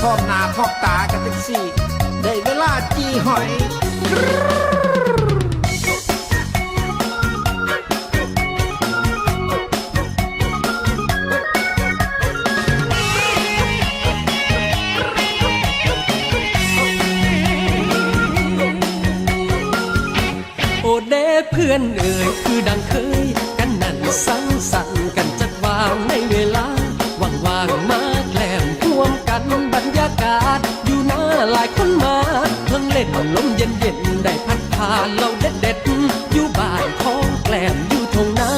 พร้อมหน้าพร้อมตากันจังสี่ ได้เวลาจีหอยโอเดเพื่อนเอ่ยคือดังเคย กันนั่นสังสรรค์กัน คนมาเพิ่งเล่นลมเย็นๆได้พัดพาเราเด็ดๆอยู่บ้านของแกล้มอยู่ทงนา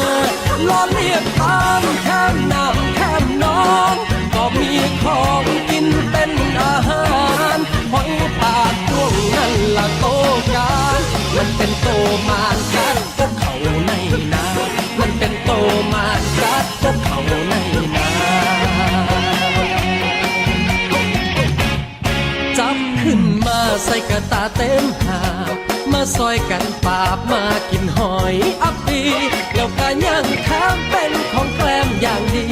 ล้อเลียบตามแคมน้ำแคมน้องก็มีของกินเป็นอาหารหอยปากดวงนั่นละโตการมันเป็นโตมานกัดพวกเขาในนามันเป็นโตมานกัดพวกเขาใน จับขึ้นมาใส่กระตาเต็มหาบมาซอยกันปาบมากินหอยอัปปีแล้วก็ย่างข้ามเป็นของแกล้มอย่างดี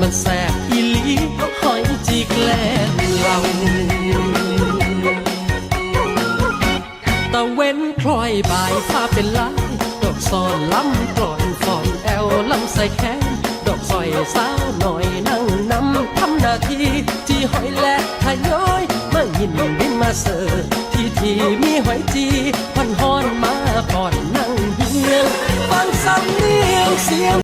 มันแสบอีลีหอยจีแกลมเราตะเว้นคลอยบ่ายฟ้าเป็นลายดอกซอนล้ำกลอนฟอนแอลลำใส่แขนดอกซอยสาวหน่อยนั่งนำทำหน้าที่จีหอยและทยอย ยินดินมาเสอที่ที่มีหอยจีพันหอนมาก่อนนั่งเฮียงฟังสำเนียงเสียง